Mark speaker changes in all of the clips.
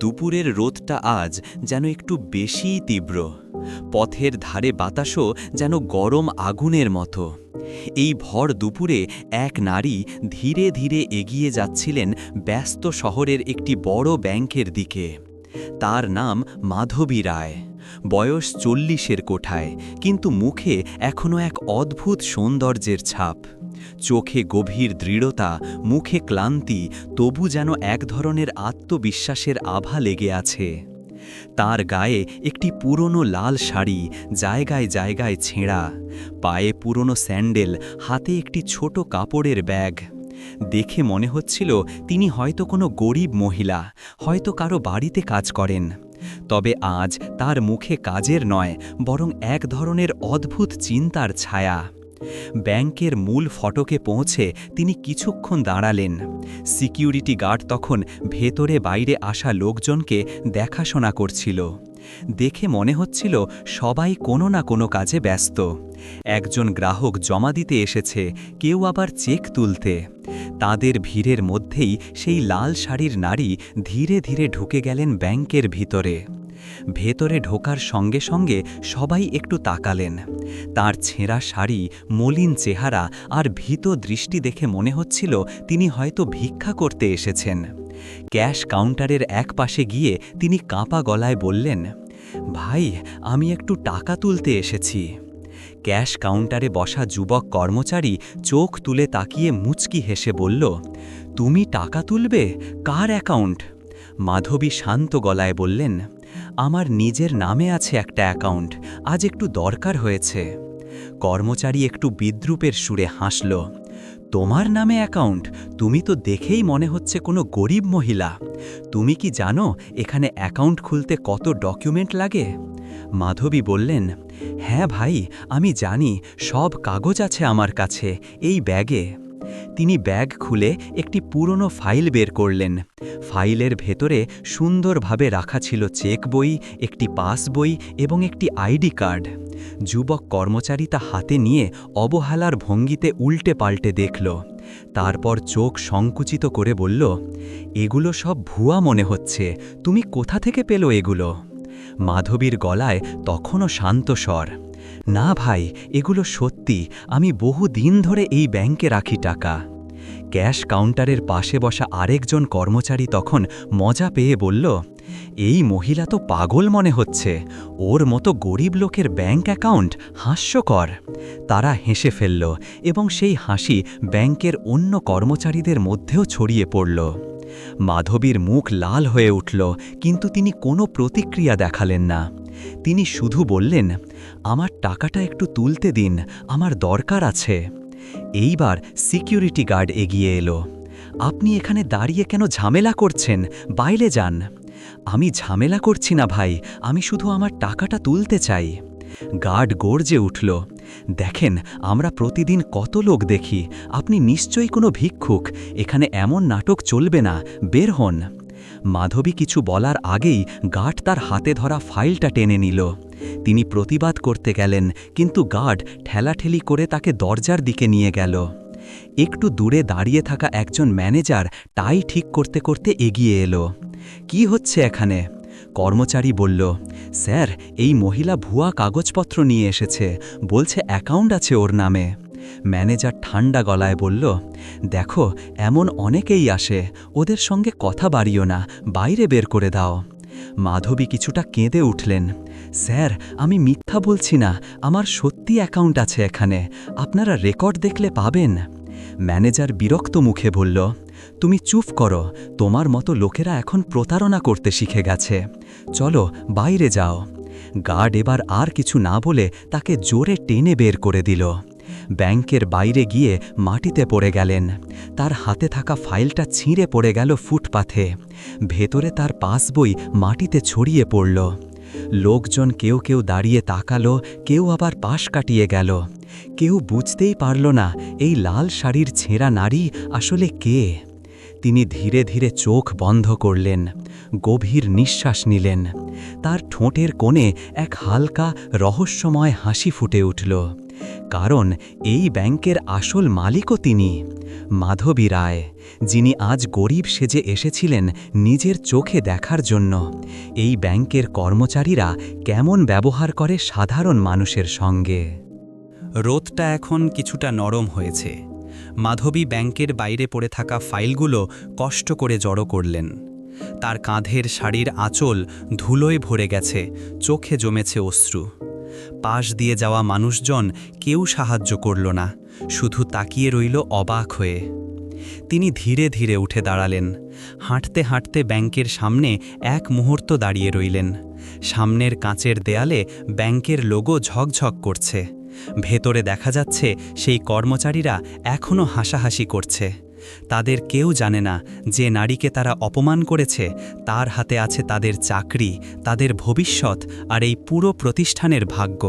Speaker 1: দুপুরের রোদটা আজ যেন একটু বেশিই তীব্র। পথের ধারে বাতাসও যেন গরম আগুনের মতো। এই ভর দুপুরে এক নারী ধীরে ধীরে এগিয়ে যাচ্ছিলেন ব্যস্ত শহরের একটি বড় ব্যাংকের দিকে। তার নাম মাধবী রায়। বয়স চল্লিশের কোঠায়, কিন্তু মুখে এখনও এক অদ্ভুত সৌন্দর্যের ছাপ। চোখে গভীর দৃঢ়তা, মুখে ক্লান্তি, তবু যেন এক ধরনের আত্মবিশ্বাসের আভা লেগে আছে। তার গায়ে একটি পুরনো লাল শাড়ি, জায়গায় জায়গায় ছেঁড়া। পায়ে পুরনো স্যান্ডেল, হাতে একটি ছোট কাপড়ের ব্যাগ। দেখে মনে হচ্ছিল তিনি হয়তো কোনো গরিব মহিলা, হয়তো কারও বাড়িতে কাজ করেন। তবে আজ তার মুখে কাজের নয়, বরং এক ধরনের অদ্ভুত চিন্তার ছায়া। ব্যাংকের মূল ফটকে পৌঁছে তিনি কিছুক্ষণ দাঁড়ালেন। সিকিউরিটি গার্ড তখন ভেতরে বাইরে আসা লোকজনকে দেখাশোনা করছিল। দেখে মনে হচ্ছিল সবাই কোনো না কোনো কাজে ব্যস্ত। একজন গ্রাহক জমা দিতে এসেছে, কেউ আবার চেক তুলতে। তাদের ভিড়ের মধ্যেই সেই লাল শাড়ির নারী ধীরে ধীরে ঢুকে গেলেন ব্যাংকের ভিতরে। ভেতরে ঢোকার সঙ্গে সঙ্গে সবাই একটু তাকালেন। তার ছেঁড়া শাড়ি, মলিন চেহারা আর ভীত দৃষ্টি দেখে মনে হচ্ছিল তিনি হয়তো ভিক্ষা করতে এসেছেন। ক্যাশ কাউন্টারের এক পাশে গিয়ে তিনি কাঁপা গলায় বললেন, ভাই, আমি একটু টাকা তুলতে এসেছি। ক্যাশ কাউন্টারে বসা যুবক কর্মচারী চোখ তুলে তাকিয়ে মুচকি হেসে বলল, তুমি টাকা তুলবে? কার অ্যাকাউন্ট? মাধবী শান্ত গলায় বললেন আমার নিজের নামে আছে একটা অ্যাকাউন্ট। আজ একটু দরকার হয়েছে। কর্মচারী একটু বিদ্রুপের সুরে হাসল। তোমার নামে অ্যাকাউন্ট? তুমি তো দেখেই মনে হচ্ছে কোনো গরিব মহিলা। তুমি কি জানো এখানে অ্যাকাউন্ট খুলতে কত ডকুমেন্ট লাগে? মাধবী বললেন হ্যাঁ ভাই, আমি জানি, সব কাগজ আছে আমার কাছে, এই ব্যাগে। তিনি ব্যাগ খুলে একটি পুরনো ফাইল বের করলেন। ফাইলের ভেতরে সুন্দরভাবে রাখা ছিল চেক বই, একটি পাস বই এবং একটি আইডি কার্ড। যুবক কর্মচারী তা হাতে নিয়ে অবহেলার ভঙ্গিতে উল্টে পাল্টে দেখল। তারপর চোখ সংকুচিত করে বলল, এগুলো সব ভুয়া মনে হচ্ছে। তুমি কোথা থেকে পেল এগুলো? মাধবীর গলায় তখনও শান্ত স্বর। না ভাই, এগুলো সত্যি, আমি বহু দিন ধরে এই ব্যাংকে রাখি টাকা। ক্যাশ কাউন্টারের পাশে বসা আরেকজন কর্মচারী তখন মজা পেয়ে বলল, এই মহিলা তো পাগল মনে হচ্ছে। ওর মতো গরিব লোকের ব্যাংক অ্যাকাউন্ট হাস্যকর। তারা হেসে ফেলল এবং সেই হাসি ব্যাংকের অন্য কর্মচারীদের মধ্যেও ছড়িয়ে পড়ল। মাধবীর মুখ লাল হয়ে উঠল, কিন্তু তিনি কোনো প্রতিক্রিয়া দেখালেন না। তিনি শুধু বললেন, আমার টাকাটা একটু তুলতে দিন, আমার দরকার আছে। এইবার সিকিউরিটি গার্ড এগিয়ে এলো। আপনি এখানে দাঁড়িয়ে কেন ঝামেলা করছেন? বাইরে যান। আমি ঝামেলা করছি না ভাই, আমি শুধু আমার টাকাটা তুলতে চাই। গার্ড গর্জে উঠল, দেখেন, আমরা প্রতিদিন কত লোক দেখি, আপনি নিশ্চয়ই কোনো ভিক্ষুক, এখানে এমন নাটক চলবে না, বের হন। মাধবী কিছু বলার আগেই গার্ড তার হাতে ধরা ফাইলটা টেনে নিল। তিনি প্রতিবাদ করতে গেলেন, কিন্তু গার্ড ঠেলাঠেলি করে তাকে দরজার দিকে নিয়ে গেল। একটু দূরে দাঁড়িয়ে থাকা একজন ম্যানেজার টাই ঠিক করতে করতে এগিয়ে এলো। কি হচ্ছে এখানে? কর্মচারী বলল, স্যার, এই মহিলা ভুয়া কাগজপত্র নিয়ে এসেছে। বলছে অ্যাকাউন্ট আছে ওর নামে। ম্যানেজার ঠান্ডা গলায় বলল, দেখো, এমন অনেকেই আসে, ওদের সঙ্গে কথা বাড়িও না, বাইরে বের করে দাও। মাধবী কিছুটা কেঁদে উঠলেন, স্যার, আমি মিথ্যা বলছি না, আমার সত্যি অ্যাকাউন্ট আছে এখানে, আপনারা রেকর্ড দেখলে পাবেন। ম্যানেজার বিরক্ত মুখে বলল, তুমি চুপ করো, তোমার মতো লোকেরা এখন প্রতারণা করতে শিখে গেছে। চলো, বাইরে যাও। গার্ড এবার আর কিছু না বলে তাকে জোরে টেনে বের করে দিল। ব্যাংকের বাইরে গিয়ে মাটিতে পড়ে গেলেন। তার হাতে থাকা ফাইলটা ছিঁড়ে পড়ে গেল ফুটপাথে। ভেতরে তার পাসবই মাটিতে ছড়িয়ে পড়ল। লোকজন কেউ কেউ দাঁড়িয়ে তাকালো, কেউ আবার পাশ কাটিয়ে গেল। কেউ বুঝতেই পারল না, এই লাল শাড়ির ছেঁড়া নারী আসলে কে? তিনি ধীরে ধীরে চোখ বন্ধ করলেন, গভীর নিঃশ্বাস নিলেন। তার ঠোঁটের কোণে এক হালকা রহস্যময় হাসি ফুটে উঠল। কারণ এই ব্যাংকের আসল মালিকও তিনি। মাধবী রায়, যিনি আজ গরিব সেজে এসেছিলেন নিজের চোখে দেখার জন্য, এই ব্যাংকের কর্মচারীরা কেমন ব্যবহার করে সাধারণ মানুষের সঙ্গে? রোদটা এখন কিছুটা নরম হয়েছে। মাধবী ব্যাংকের বাইরে পড়ে থাকা ফাইলগুলো কষ্ট করে জড়ো করলেন। তার কাঁধের শাড়ির আঁচল ধুলোয় ভরে গেছে, চোখে জমেছে অশ্রু। পাশ দিয়ে যাওয়া মানুষজন কেউ সাহায্য করল না, শুধু তাকিয়ে রইল অবাক হয়ে। তিনি ধীরে ধীরে উঠে দাঁড়ালেন। হাঁটতে হাঁটতে ব্যাংকের সামনে এক মুহূর্ত দাঁড়িয়ে রইলেন। সামনের কাঁচের দেয়ালে ব্যাংকের লোগো ঝকঝক করছে। ভেতরে দেখা যাচ্ছে সেই কর্মচারীরা এখনও হাসাহাসি করছে। তাদের কেউ জানে না যে নারীকে তারা অপমান করেছে। তার হাতে আছে তাদের চাকরি, তাদের ভবিষ্যৎ আর এই পুরো প্রতিষ্ঠানের ভাগ্য।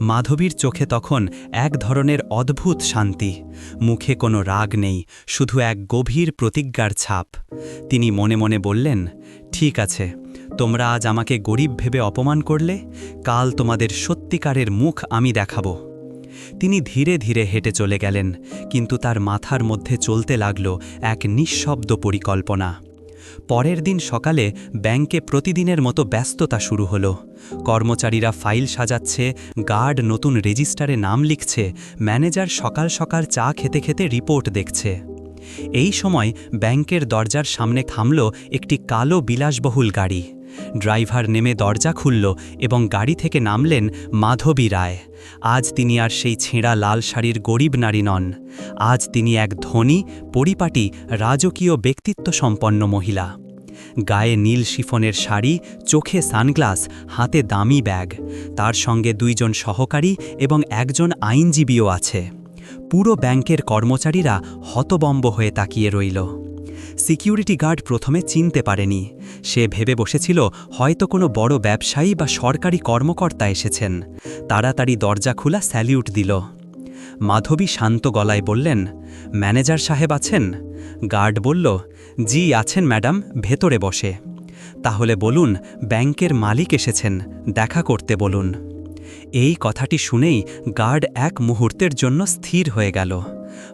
Speaker 1: মাধবীর চোখে তখন এক ধরনের অদ্ভুত শান্তি। মুখে কোনো রাগ নেই, শুধু এক গভীর প্রতিজ্ঞার ছাপ। তিনি মনে মনে বললেন, ঠিক আছে, তোমরা আজ আমাকে গরিব ভেবে অপমান করলে, কাল তোমাদের সত্যিকারের মুখ আমি দেখাবো। তিনি ধীরে ধীরে হেঁটে চলে গেলেন, কিন্তু তার মাথার মধ্যে চলতে লাগল এক নিঃশব্দ পরিকল্পনা। পরের দিন সকালে ব্যাংকে প্রতিদিনের মতো ব্যস্ততা শুরু হলো। কর্মচারীরা ফাইল সাজাচ্ছে, গার্ড নতুন রেজিস্টারে নাম লিখছে, ম্যানেজার সকাল সকাল চা খেতে খেতে রিপোর্ট দেখছে। এই সময় ব্যাংকের দরজার সামনে থামল একটি কালো বিলাসবহুল গাড়ি। ড্রাইভার নেমে দরজা খুলল এবং গাড়ি থেকে নামলেন মাধবী রায়। আজ তিনি আর সেই ছেঁড়া লাল শাড়ির গরিব নারী নন। আজ তিনি এক ধনী, পরিপাটি, রাজকীয় ব্যক্তিত্ব সম্পন্ন মহিলা। গায়ে নীল শিফনের শাড়ি, চোখে সানগ্লাস, হাতে দামি ব্যাগ। তার সঙ্গে দুইজন সহকারী এবং একজন আইনজীবীও আছে। পুরো ব্যাংকের কর্মচারীরা হতবম্ব হয়ে তাকিয়ে রইল। সিকিউরিটি গার্ড প্রথমে চিনতে পারেনি। সে ভেবে বসেছিল, হয়তো কোনো বড় ব্যবসায়ী বা সরকারি কর্মকর্তা এসেছেন। তাড়াতাড়ি দরজা খোলা স্যালিউট দিল। মাধবী শান্ত গলায় বললেন, ম্যানেজার সাহেব আছেন? গার্ড বলল, জি, আছেন ম্যাডাম, ভেতরে বসে। তাহলে বলুন, ব্যাংকের মালিক এসেছেন, দেখা করতে বলুন। এই কথাটি শুনেই গার্ড এক মুহূর্তের জন্য স্থির হয়ে গেল।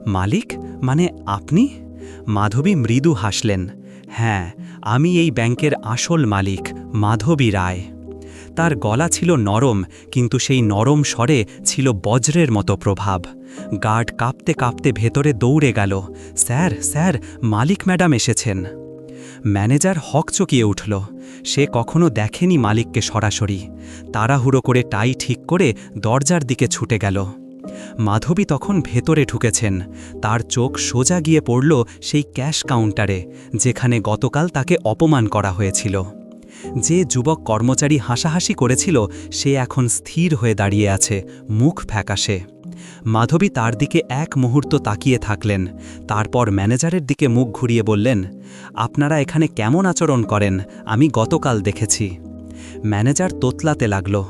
Speaker 1: মালিক? মানে আপনি? মাধবী মৃদু হাসলেন হ্যাঁ আমি এই ব্যাংকের আসল মালিক, মাধবী রায়। তার গলা ছিল নরম, কিন্তু সেই নরম স্বরে ছিল বজ্রের মতো প্রভাব। গার্ড কাঁপতে কাঁপতে ভেতরে দৌড়ে গেল। স্যার স্যার, মালিক ম্যাডাম এসেছেন। ম্যানেজার হকচকিয়ে উঠল। সে কখনো দেখেনি মালিককে সরাসরি। তাড়াহুড়ো করে টাই ঠিক করে দরজার দিকে ছুটে গেল। মাধবী তখন ভেতরে ঢুকেছেন। তার চোখ সোজা গিয়ে পড়ল সেই ক্যাশ কাউন্টারে, যেখানে গতকাল তাকে অপমান করা হয়েছিল। যে যুবক কর্মচারী হাসাহাসি করেছিল, সে এখন স্থির হয়ে দাঁড়িয়ে আছে, মুখ ফ্যাকাশে। মাধবী তার দিকে এক মুহূর্ত তাকিয়ে থাকলেন, তারপর ম্যানেজারের দিকে মুখ ঘুরিয়ে বললেন, আপনারা এখানে কেমন আচরণ করেন? আমি গতকাল দেখেছি। ম্যানেজার তোতলাতে লাগল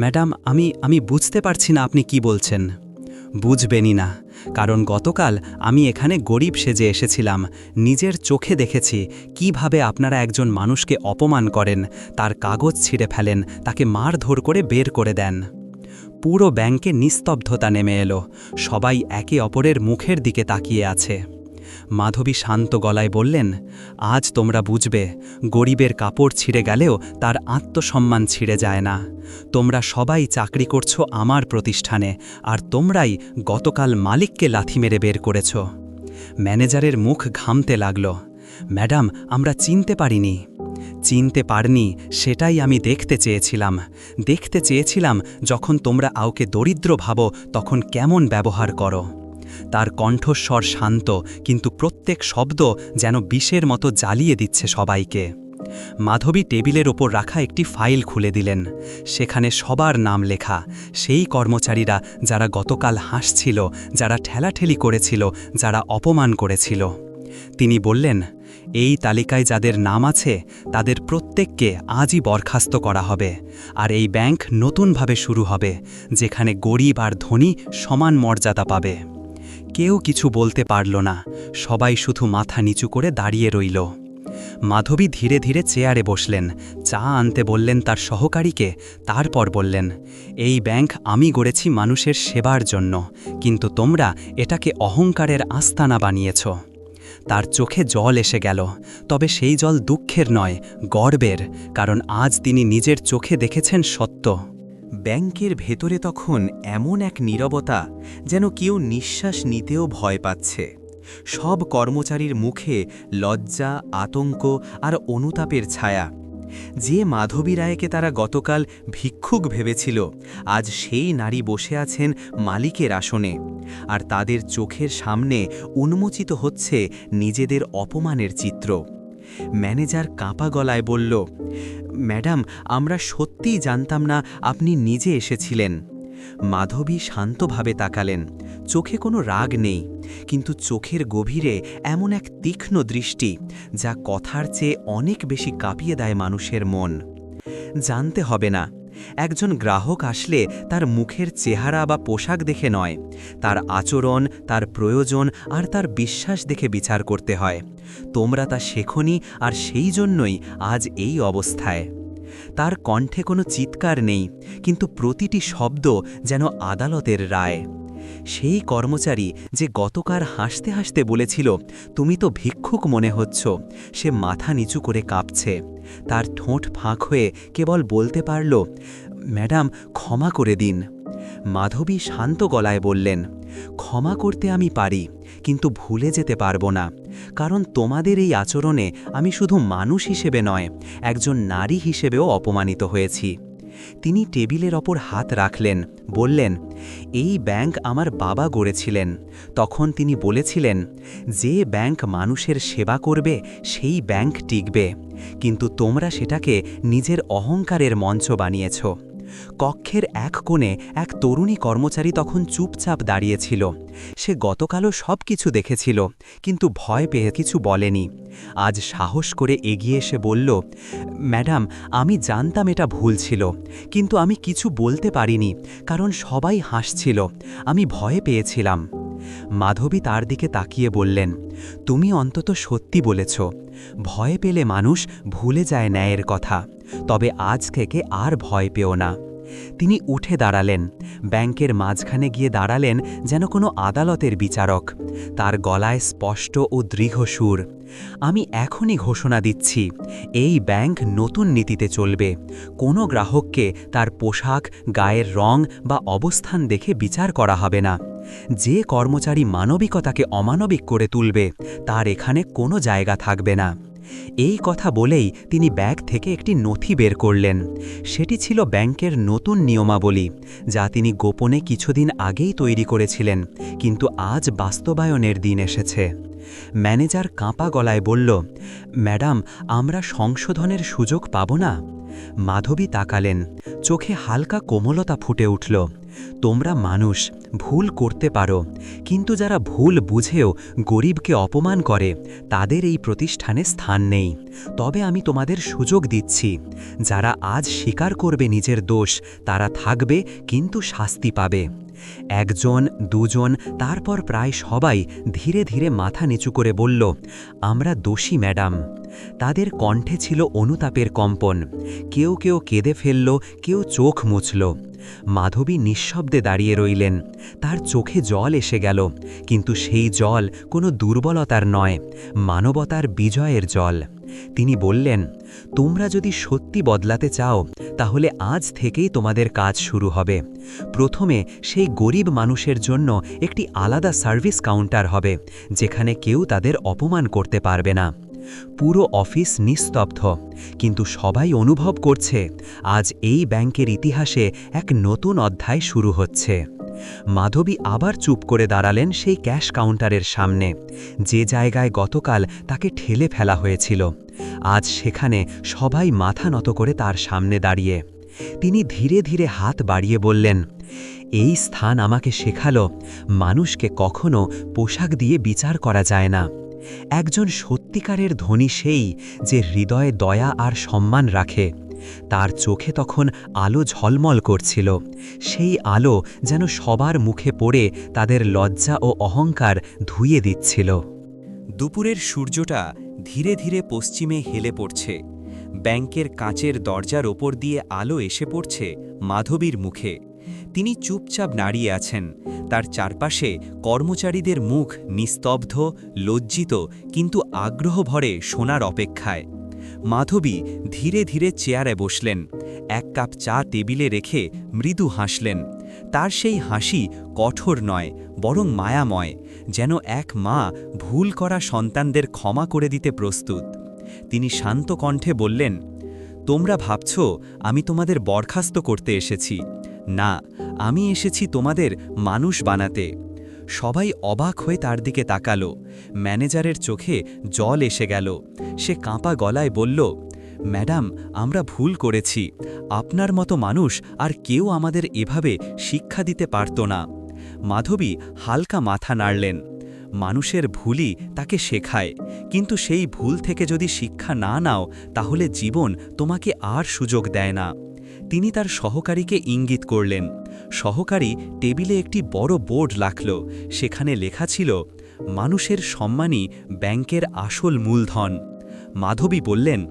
Speaker 1: ম্যাডাম, আমি আমি বুঝতে পারছি না আপনি কি বলছেন। বুঝবেনই না, কারণ গতকাল আমি এখানে গরিব সেজে এসেছিলাম, নিজের চোখে দেখেছি কীভাবে আপনারা একজন মানুষকে অপমান করেন, তার কাগজ ছিঁড়ে ফেলেন, তাকে মারধর করে বের করে দেন। পুরো ব্যাংকে নিস্তব্ধতা নেমে এলো, সবাই একে অপরের মুখের দিকে তাকিয়ে আছে। মাধবী শান্ত গলায় বললেন, আজ তোমরা বুঝবে, গরিবের কাপড় ছিঁড়ে গেলেও তার আত্মসম্মান ছিঁড়ে যায় না। তোমরা সবাই চাকরি করছ আমার প্রতিষ্ঠানে, আর তোমরাই গতকাল মালিককে লাথি মেরে বের করেছ। ম্যানেজারের মুখ ঘামতে লাগল, ম্যাডাম, আমরা চিনতে পারিনি। চিনতে পারনি, সেটাই আমি দেখতে চেয়েছিলাম। দেখতে চেয়েছিলাম যখন তোমরা আউকে দরিদ্র ভাবো, তখন কেমন ব্যবহার করো? তার কণ্ঠস্বর শান্ত, কিন্তু প্রত্যেক শব্দ যেন বিষের মতো জ্বালিয়ে দিচ্ছে সবাইকে। মাধবী টেবিলের ওপর রাখা একটি ফাইল খুলে দিলেন। সেখানে সবার নাম লেখা। সেই কর্মচারীরা যারা গতকাল হাসছিল, যারা ঠেলাঠেলি করেছিল, যারা অপমান করেছিল। তিনি বললেন, এই তালিকায় যাদের নাম আছে, তাদের প্রত্যেককে আজই বরখাস্ত করা হবে। আর এই ব্যাংক নতুনভাবে শুরু হবে, যেখানে গরিব আর ধনী সমান মর্যাদা পাবে।
Speaker 2: কেউ কিছু বলতে পারল না। সবাই শুধু মাথা নিচু করে দাঁড়িয়ে রইল। মাধবী ধীরে ধীরে চেয়ারে বসলেন। চা আনতে বললেন তার সহকারীকে, তারপর বললেন, এই ব্যাংক আমি গড়েছি মানুষের সেবার জন্য, কিন্তু তোমরা এটাকে অহংকারের আস্তানা বানিয়েছ। তার চোখে জল এসে গেল। তবে সেই জল দুঃখের নয়, গর্বের, কারণ আজ তিনি নিজের চোখে দেখেছেন সত্য।
Speaker 1: ব্যাংকের ভেতরে তখন এমন এক নীরবতা যেন কেউ নিঃশ্বাস নিতেও ভয় পাচ্ছে। সব কর্মচারীর মুখে লজ্জা, আতঙ্ক আর অনুতাপের ছায়া। যে মাধবী রায়কে তারা গতকাল ভিক্ষুক ভেবেছিল, আজ সেই নারী বসে আছেন মালিকের আসনে। আর তাদের চোখের সামনে উন্মোচিত হচ্ছে নিজেদের অপমানের চিত্র। ম্যানেজার কাঁপা গলায় বলল ম্যাডাম, আমরা সত্যিই জানতাম না আপনি নিজে এসেছিলেন। মাধবী শান্তভাবে তাকালেন। চোখে কোনো রাগ নেই, কিন্তু চোখের গভীরে এমন এক তীক্ষ্ণ দৃষ্টি যা কথার চেয়ে অনেক বেশি কাঁপিয়ে দেয় মানুষের মন। জানতে হবে না একজন গ্রাহক আসলে তার মুখের চেহারা বা পোশাক দেখে নয়। তার আচরণ, তার প্রয়োজন আর তার বিশ্বাস দেখে বিচার করতে হয়। তোমরা তা শেখনি আর সেই জন্যই আজ এই অবস্থায়। তার কণ্ঠে কোনো চিৎকার নেই, কিন্তু প্রতিটি শব্দ যেন আদালতের রায়। সেই কর্মচারী যে গতকার হাসতে হাসতে বলেছিল, তুমি তো ভিক্ষুক মনে হচ্ছ। সে মাথা নিচু করে কাঁপছে। তার ঠোঁট ফাঁক হয়ে কেবল বলতে পারল, ম্যাডাম, ক্ষমা করে দিন। মাধবী শান্ত গলায় বললেন, ক্ষমা করতে আমি পারি, কিন্তু ভুলে যেতে পারব না। কারণ তোমাদের এই আচরণে আমি শুধু মানুষ হিসেবে নয়, একজন নারী হিসেবেও অপমানিত হয়েছি। তিনি টেবিলের ওপর হাত রাখলেন, বললেন, এই ব্যাংক আমার বাবা গড়েছিলেন। তখন তিনি বলেছিলেন, যে ব্যাংক মানুষের সেবা করবে, সেই ব্যাংক টিকবে। কিন্তু তোমরা সেটাকে নিজের অহংকারের মঞ্চ বানিয়েছ। কক্ষের এক কোণে এক তরুণী কর্মচারী তখন চুপচাপ দাঁড়িয়েছিল। সে গতকালও সব কিছু দেখেছিল, কিন্তু ভয় পেয়ে কিছু বলেনি। আজ সাহস করে এগিয়ে এসে বলল, ম্যাডাম, আমি জানতাম এটা ভুল ছিল, কিন্তু আমি কিছু বলতে পারিনি, কারণ সবাই হাসছিল, আমি ভয় পেয়েছিলাম। মাধবী তার দিকে তাকিয়ে বললেন, তুমি অন্তত সত্যি বলেছ। ভয় পেলে মানুষ ভুলে যায় ন্যায়ের কথা, তবে আজ থেকে আর ভয় পেও না। তিনি উঠে দাঁড়ালেন। ব্যাংকের মাঝখানে গিয়ে দাঁড়ালেন যেন কোনো আদালতের বিচারক। তার গলায় স্পষ্ট ও দৃঢ় সুর, আমি এখনই ঘোষণা দিচ্ছি, এই ব্যাংক নতুন নীতিতে চলবে। কোনো গ্রাহককে তার পোশাক, গায়ের রং বা অবস্থান দেখে বিচার করা হবে না। যে কর্মচারী মানবিকতাকে অমানবিক করে তুলবে, তার এখানে কোনো জায়গা থাকবে না। এই কথা বলেই তিনি ব্যাগ থেকে একটি নথি বের করলেন। সেটি ছিল ব্যাংকের নতুন নিয়মাবলী, যা তিনি গোপনে কিছুদিন আগেই তৈরি করেছিলেন, কিন্তু আজ বাস্তবায়নের দিন এসেছে। ম্যানেজার কাঁপা গলায় বলল, ম্যাডাম, আমরা সংশোধনের সুযোগ পাব না? মাধবী তাকালেন, চোখে হালকা কোমলতা ফুটে উঠল। তোমরা মানুষ, ভুল করতে পারো। কিন্তু যারা ভুল বুঝেও গরিবকে অপমান করে, তাদের এই প্রতিষ্ঠানে স্থান নেই। তবে আমি তোমাদের সুযোগ দিচ্ছি। যারা আজ স্বীকার করবে নিজের দোষ, তারা থাকবে, কিন্তু শাস্তি পাবে। একজন, দুজন, তারপর প্রায় সবাই ধীরে ধীরে মাথা নিচু করে বলল, আমরা দোষী, ম্যাডাম। তাদের কণ্ঠে ছিল অনুতাপের কম্পন। কেউ কেউ কেঁদে ফেলল, কেউ চোখ মুছল। মাধবী নিঃশব্দে দাঁড়িয়ে রইলেন। তার চোখে জল এসে গেল। কিন্তু সেই জল কোনো দুর্বলতার নয়, মানবতার বিজয়ের জল। তিনি বললেন, তোমরা যদি সত্যি বদলাতে চাও, তাহলে আজ থেকেই তোমাদের কাজ শুরু হবে। প্রথমে সেই গরিব মানুষের জন্য একটি আলাদা সার্ভিস কাউন্টার হবে, যেখানে কেউ তাদের অপমান করতে পারবে না। পুরো অফিস নিস্তব্ধ। কিন্তু সবাই অনুভব করছে, আজ এই ব্যাংকের ইতিহাসে এক নতুন অধ্যায় শুরু হচ্ছে। মাধবী আবার চুপ করে দাঁড়ালেন সেই ক্যাশ কাউন্টারের সামনে। যে জায়গায় গতকাল তাকে ঠেলে ফেলা হয়েছিল, আজ সেখানে সবাই মাথা নত করে তার সামনে দাঁড়িয়ে। তিনি ধীরে ধীরে হাত বাড়িয়ে বললেন, এই স্থান আমাকে শেখালো, মানুষকে কখনো পোশাক দিয়ে বিচার করা যায় না। একজন সত্যিকারের ধনী সেই যে হৃদয়ে দয়া আর সম্মান রাখে।
Speaker 2: তার চোখে তখন আলো ঝলমল করছিল। সেই আলো যেন সবার মুখে পড়ে তাদের লজ্জা ও অহংকার ধুইয়ে দিচ্ছিল।
Speaker 1: দুপুরের সূর্যটা ধীরে ধীরে পশ্চিমে হেলে পড়ছে। ব্যাংকের কাঁচের দরজার ওপর দিয়ে আলো এসে পড়ছে মাধবীর মুখে। তিনি চুপচাপ দাঁড়িয়ে আছেন। তার চারপাশে কর্মচারীদের মুখ নিস্তব্ধ, লজ্জিত, কিন্তু আগ্রহ ভরে শোনার অপেক্ষায়। মাধবী ধীরে ধীরে চেয়ারে বসলেন। এক কাপ চা টেবিলে রেখে মৃদু হাসলেন। তার সেই হাসি কঠোর নয়, বরং মায়াময়, যেন এক মা ভুল করা সন্তানদের ক্ষমা করে দিতে প্রস্তুত। তিনি শান্ত কণ্ঠে বললেন, তোমরা ভাবছ, আমি তোমাদের বরখাস্ত করতে এসেছি। না, আমি এসেছি তোমাদের মানুষ বানাতে। সবাই অবাক হয়ে তার দিকে তাকালো। ম্যানেজারের চোখে জল এসে গেল। সে কাঁপা গলায় বলল, ম্যাডাম, আমরা ভুল করেছি। আপনার মতো মানুষ আর কেউ আমাদের এভাবে শিক্ষা দিতে পারত না। মাধবী হালকা মাথা নাড়লেন। মানুষের ভুলই তাকে শেখায়। কিন্তু সেই ভুল থেকে যদি শিক্ষা না নাও, তাহলে জীবন তোমাকে আর সুযোগ দেয় না। তিনি তার সহকারীকে ইঙ্গিত করলেন। সহকারী টেবিলে একটি বড় বোর্ড রাখল। সেখানে লেখা ছিল, মানুষের সম্মানই ব্যাংকের আসল মূলধন। মাধবী বললেন,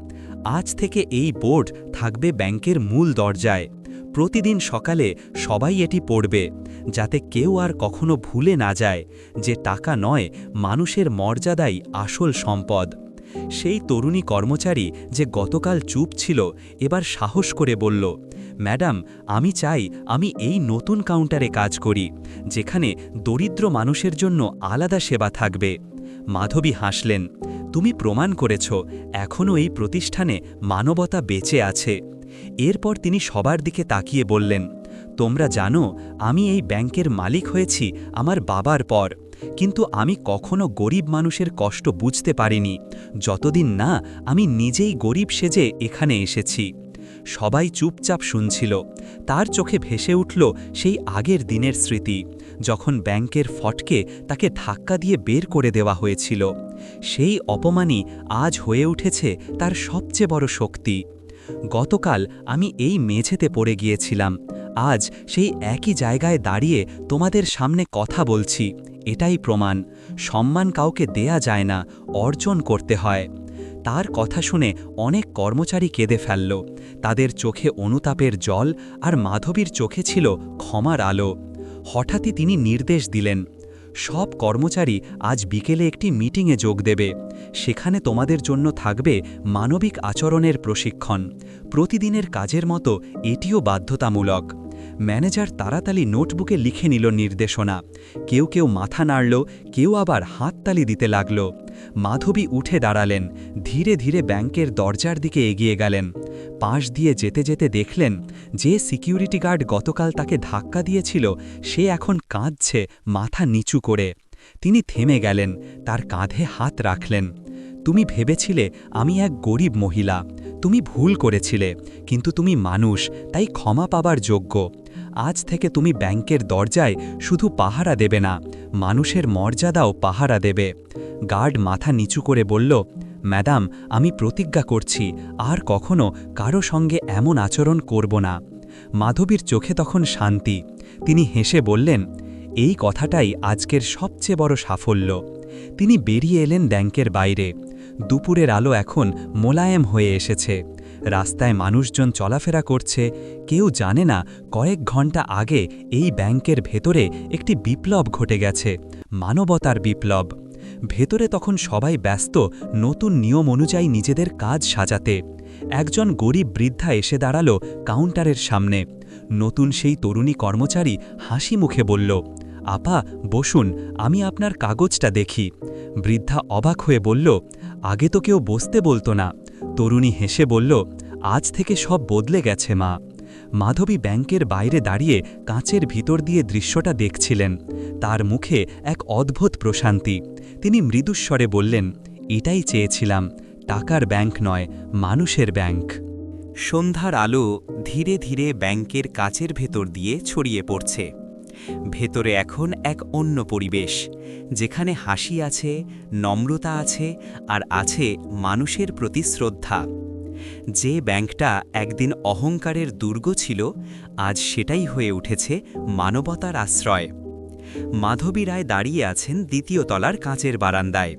Speaker 1: আজ থেকে এই বোর্ড থাকবে ব্যাংকের মূল দরজায়। প্রতিদিন সকালে সবাই এটি পড়বে, যাতে কেউ আর কখনো ভুলে না যায় যে টাকা নয়, মানুষের মর্যাদাই আসল সম্পদ। সেই তরুণী কর্মচারী যে গতকাল চুপ ছিল, এবার সাহস করে বলল, ম্যাডাম, আমি চাই আমি এই নতুন কাউন্টারে কাজ করি, যেখানে দরিদ্র মানুষের জন্য আলাদা সেবা থাকবে। মাধবী হাসলেন, তুমি প্রমাণ করেছ, এখনও এই প্রতিষ্ঠানে মানবতা বেঁচে আছে। এরপর তিনি সবার দিকে তাকিয়ে বললেন তোমরা জানো, আমি এই ব্যাংকের মালিক হয়েছি আমার বাবার পর। কিন্তু আমি কখনো গরিব মানুষের কষ্ট বুঝতে পারিনি। যতদিন না আমি নিজেই গরিব সেজে এখানে এসেছি। সবাই চুপচাপ শুনছিল। তার চোখে ভেসে উঠল সেই আগের দিনের স্মৃতি, যখন ব্যাংকের ফটকে তাকে ধাক্কা দিয়ে বের করে দেওয়া হয়েছিল। সেই অপমানই আজ হয়ে উঠেছে তার সবচেয়ে বড় শক্তি। গতকাল আমি এই মেঝেতে পড়ে গিয়েছিলাম। আজ সেই একই জায়গায় দাঁড়িয়ে তোমাদের সামনে কথা বলছি, এটাই প্রমাণ। সম্মান কাউকে দেয়া যায় না, অর্জন করতে হয়। তার কথা শুনে অনেক কর্মচারী কেঁদে ফেলল। তাদের চোখে অনুতাপের জল আর মাধবীর চোখে ছিল ক্ষমার আলো। হঠাৎই তিনি নির্দেশ দিলেন, সব কর্মচারী আজ বিকেলে একটি মিটিংয়ে যোগ দেবে। সেখানে তোমাদের জন্য থাকবে মানবিক আচরণের প্রশিক্ষণ। প্রতিদিনের কাজের মতো এটিও বাধ্যতামূলক। ম্যানেজার তাড়াতাড়ি নোটবুকে লিখে নিল নির্দেশনা। কেউ কেউ মাথা নাড়ল, কেউ আবার হাততালি দিতে লাগল। মাধবী উঠে দাঁড়ালেন, ধীরে ধীরে ব্যাংকের দরজার দিকে এগিয়ে গেলেন। পাশ দিয়ে যেতে যেতে দেখলেন, যে সিকিউরিটি গার্ড গতকাল তাকে ধাক্কা দিয়েছিল, সে এখন কাঁদছে, মাথা নিচু করে। তিনি থেমে গেলেন, তার কাঁধে হাত রাখলেন। তুমি ভেবেছিলে আমি এক গরিব মহিলা, তুমি ভুল করেছিলে, কিন্তু তুমি মানুষ, তাই ক্ষমা পাবার যোগ্য। আজ থেকে তুমি ব্যাংকের দরজায় শুধু পাহারা দেবে না, মানুষের মর্যাদাও পাহারা দেবে। গার্ড মাথা নিচু করে বলল, ম্যাডাম, আমি প্রতিজ্ঞা করছি, আর কখনো কারও সঙ্গে এমন আচরণ করব না। মাধবীর চোখে তখন শান্তি। তিনি হেসে বললেন, এই কথাটাই আজকের সবচেয়ে বড় সাফল্য। তিনি বেরিয়ে এলেন ব্যাংকের বাইরে। দুপুরের আলো এখন মোলায়েম হয়ে এসেছে। রাস্তায় মানুষজন চলাফেরা করছে, কেউ জানে না কয়েক ঘণ্টা আগে এই ব্যাংকের ভেতরে একটি বিপ্লব ঘটে গেছে, মানবতার বিপ্লব। ভেতরে তখন সবাই ব্যস্ত, নতুন নিয়ম অনুযায়ী নিজেদের কাজ সাজাতে। একজন গরিব বৃদ্ধা এসে দাঁড়াল কাউন্টারের সামনে। নতুন সেই তরুণী কর্মচারী হাসি মুখে বলল, আপা, বসুন, আমি আপনার কাগজটা দেখি। বৃদ্ধা অবাক হয়ে বলল আগে তো কেউ বসতে বলতো না। তরুণী হেসে বলল, আজ থেকে সব বদলে গেছে, মা। মাধবী ব্যাংকের বাইরে দাঁড়িয়ে কাঁচের ভিতর দিয়ে দৃশ্যটা দেখছিলেন। তার মুখে এক অদ্ভুত প্রশান্তি। তিনি মৃদুস্বরে বললেন, এটাই চেয়েছিলাম, টাকার ব্যাংক নয়, মানুষের ব্যাংক। সন্ধ্যার আলো ধীরে ধীরে ব্যাংকের কাচের ভেতর দিয়ে ছড়িয়ে পড়ছে। ভেতরে এখন এক অন্য পরিবেশ, যেখানে হাসি আছে, নম্রতা আছে, আর আছে মানুষের প্রতি শ্রদ্ধা। যে ব্যাংকটা একদিন অহংকারের দুর্গ ছিল, আজ সেটাই হয়ে উঠেছে মানবতার আশ্রয়। মাধবী রায় দাঁড়িয়ে আছেন দ্বিতীয় তলার কাঁচের বারান্দায়।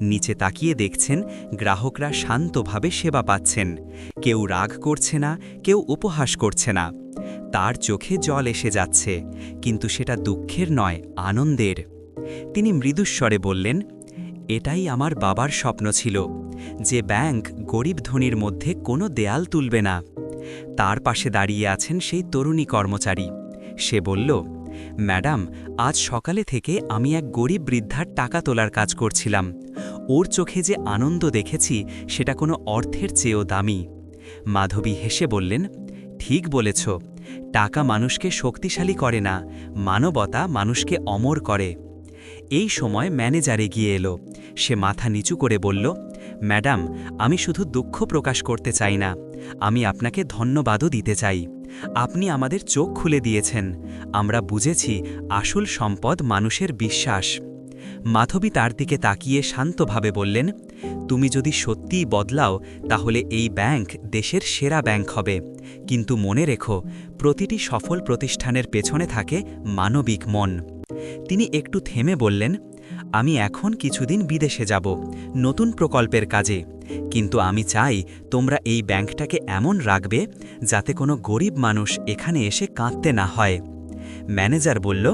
Speaker 1: নিচে তাকিয়ে দেখছেন গ্রাহকরা শান্তভাবে সেবা পাচ্ছেন। কেউ রাগ করছে না, কেউ উপহাস করছে না। তার চোখে জল এসে যাচ্ছে, কিন্তু সেটা দুঃখের নয়, আনন্দের। তিনি মৃদুস্বরে বললেন, এটাই আমার বাবার স্বপ্ন ছিল, যে ব্যাংক গরিব ধনীর মধ্যে কোনো দেয়াল তুলবে না। তার পাশে দাঁড়িয়ে আছেন সেই তরুণী কর্মচারী। সে বলল, ম্যাডাম, আজ সকালে থেকে আমি এক গরিব বৃদ্ধার টাকা তোলার কাজ করছিলাম। ওর চোখে যে আনন্দ দেখেছি, সেটা কোনো অর্থের চেয়েও দামি। মাধবী হেসে বললেন, ঠিক বলেছ। টাকা মানুষকে শক্তিশালী করে না, মানবতা মানুষকে অমর করে। এই সময় ম্যানেজারে গিয়ে এলো। সে মাথা নিচু করে বলল, ম্যাডাম, আমি শুধু দুঃখ প্রকাশ করতে চাই না। আমি আপনাকে ধন্যবাদও দিতে চাই। আপনি আমাদের চোখ খুলে দিয়েছেন। আমরা বুঝেছি আসল সম্পদ মানুষের বিশ্বাস। মাধবী তার দিকে তাকিয়ে শান্তভাবে বললেন, তুমি যদি সত্যিই বদলাও, তাহলে এই ব্যাংক দেশের সেরা ব্যাংক হবে। কিন্তু মনে রেখো, প্রতিটি সফল প্রতিষ্ঠানের পেছনে থাকে মানবিক মন। তিনি একটু থেমে বললেন, আমি এখন কিছুদিন বিদেশে যাব, নতুন প্রকল্পের কাজে। কিন্তু আমি চাই তোমরা এই ব্যাংকটাকে এমন রাখবে, যাতে কোনো গরিব মানুষ এখানে এসে কাঁদতে না হয়। ম্যানেজার বলল,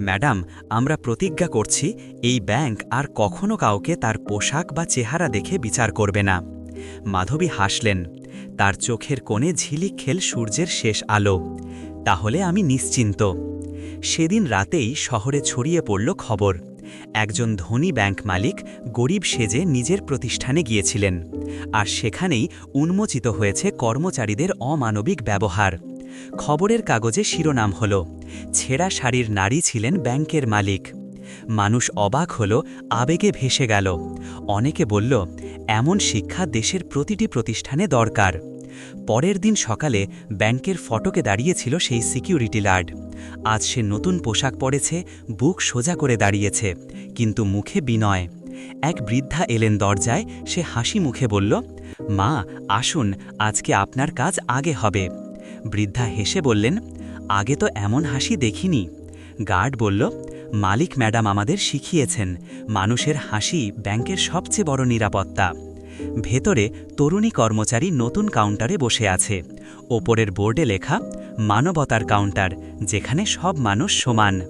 Speaker 1: ম্যাডাম, আমরা প্রতিজ্ঞা করছি, এই ব্যাংক আর কখনো কাউকে তার পোশাক বা চেহারা দেখে বিচার করবে না। মাধবী হাসলেন, তার চোখের কোণে ঝিলিক খেল সূর্যের শেষ আলো। তাহলে আমি নিশ্চিন্ত। সেদিন রাতেই শহরে ছড়িয়ে পড়ল খবর। একজন ধনী ব্যাংক মালিক গরিব সেজে নিজের প্রতিষ্ঠানে গিয়েছিলেন, আর সেখানেই উন্মোচিত হয়েছে কর্মচারীদের অমানবিক ব্যবহার। খবরের কাগজে শিরোনাম হল, ছেঁড়া শাড়ির নারী ছিলেন ব্যাংকের মালিক। মানুষ অবাক হল, আবেগে ভেসে গেল। অনেকে বলল, এমন শিক্ষা দেশের প্রতিটি প্রতিষ্ঠানে দরকার। পরের দিন সকালে ব্যাংকের ফটকে দাঁড়িয়েছিল সেই সিকিউরিটি গার্ড। আজ সে নতুন পোশাক পরেছে, বুক সোজা করে দাঁড়িয়েছে, কিন্তু মুখে বিনয়। এক বৃদ্ধা এলেন দরজায়, সে হাসি মুখে বলল, মা, আসুন, আজকে আপনার কাজ আগে হবে। বৃদ্ধা হেসে বললেন, আগে তো এমন হাসি দেখিনি। গার্ড বলল, মালিক ম্যাডাম আমাদের শিখিয়েছেন, মানুষের হাসি ব্যাংকের সবচেয়ে বড় নিরাপত্তা। ভেতরে তরুণী কর্মচারী নতুন কাউন্টারে বসে আছে। ওপরের বোর্ডে লেখা, মানবতার কাউন্টার, যেখানে সব মানুষ সমান।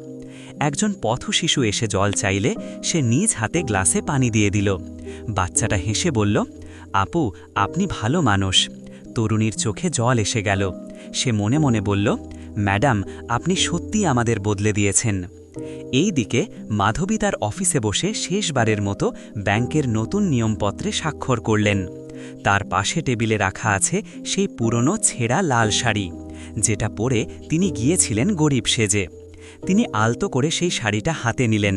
Speaker 1: একজন পথ শিশু এসে জল চাইলে সে নিজ হাতে গ্লাসে পানি দিয়ে দিল। বাচ্চাটা হেসে বলল, আপু, আপনি ভালো মানুষ। তরুণীর চোখে জল এসে গেল। সে মনে মনে বলল, ম্যাডাম, আপনি সত্যি আমাদের বদলে দিয়েছেন। এই দিকে মাধবী তার অফিসে বসে শেষবারের মতো ব্যাংকের নতুন নিয়মপত্রে স্বাক্ষর করলেন। তার পাশে টেবিলে রাখা আছে সেই পুরনো ছেঁড়া লাল শাড়ি, যেটা পরে তিনি গিয়েছিলেন গরিব সেজে। তিনি আলতো করে সেই শাড়িটা হাতে নিলেন।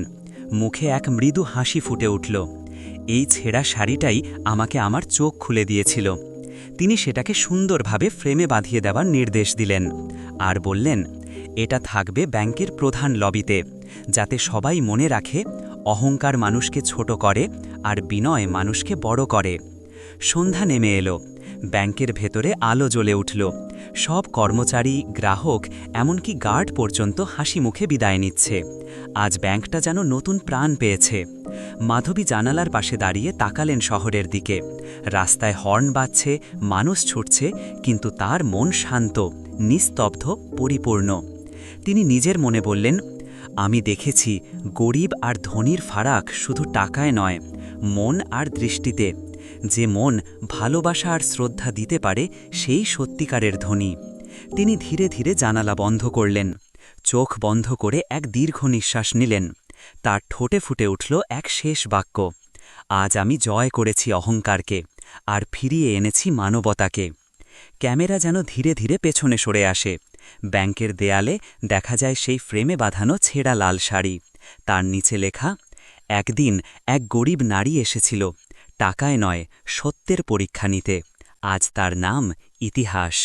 Speaker 1: মুখে এক মৃদু হাসি ফুটে উঠল। এই ছেঁড়া শাড়িটাই আমাকে আমার চোখ খুলে দিয়েছিল। তিনি সেটাকে সুন্দরভাবে ফ্রেমে বাঁধিয়ে দেওয়ার নির্দেশ দিলেন আর বললেন, এটা থাকবে ব্যাংকের প্রধান লবিতে, যাতে সবাই মনে রাখে অহংকার মানুষকে ছোট করে আর বিনয় মানুষকে বড় করে। সন্ধ্যা নেমে এলো। ব্যাংকের ভেতরে আলো জ্বলে উঠল। সব কর্মচারী, গ্রাহক, এমনকি গার্ড পর্যন্ত হাসি মুখে বিদায় নিচ্ছে। আজ ব্যাংকটা যেন নতুন প্রাণ পেয়েছে। মাধবী জানালার পাশে দাঁড়িয়ে তাকালেন শহরের দিকে। রাস্তায় হর্ন বাজছে, মানুষ ছুটছে, কিন্তু তার মন শান্ত, নিস্তব্ধ, পরিপূর্ণ। তিনি নিজের মনে বললেন, আমি দেখেছি, গরিব আর ধনীর ফারাক শুধু টাকায় নয়, মন আর দৃষ্টিতে। যে মন ভালোবাসা আর শ্রদ্ধা দিতে পারে, সেই সত্যিকারের ধনী। তিনি ধীরে ধীরে জানালা বন্ধ করলেন। চোখ বন্ধ করে এক দীর্ঘ নিঃশ্বাস নিলেন। তার ঠোঁটে ফুটে উঠল এক শেষ বাক্য। আজ আমি জয় করেছি অহংকারকে, আর ফিরিয়ে এনেছি মানবতাকে। ক্যামেরা যেন ধীরে ধীরে পেছনে সরে আসে। ব্যাংকের দেয়ালে দেখা যায় সেই ফ্রেমে বাঁধানো ছেঁড়া লাল শাড়ি। তার নিচে লেখা, একদিন এক গরিব নারী এসেছিল। টাকায় নয় সত্যের পরীক্ষা নিতে। আজ তার নাম ইতিহাস।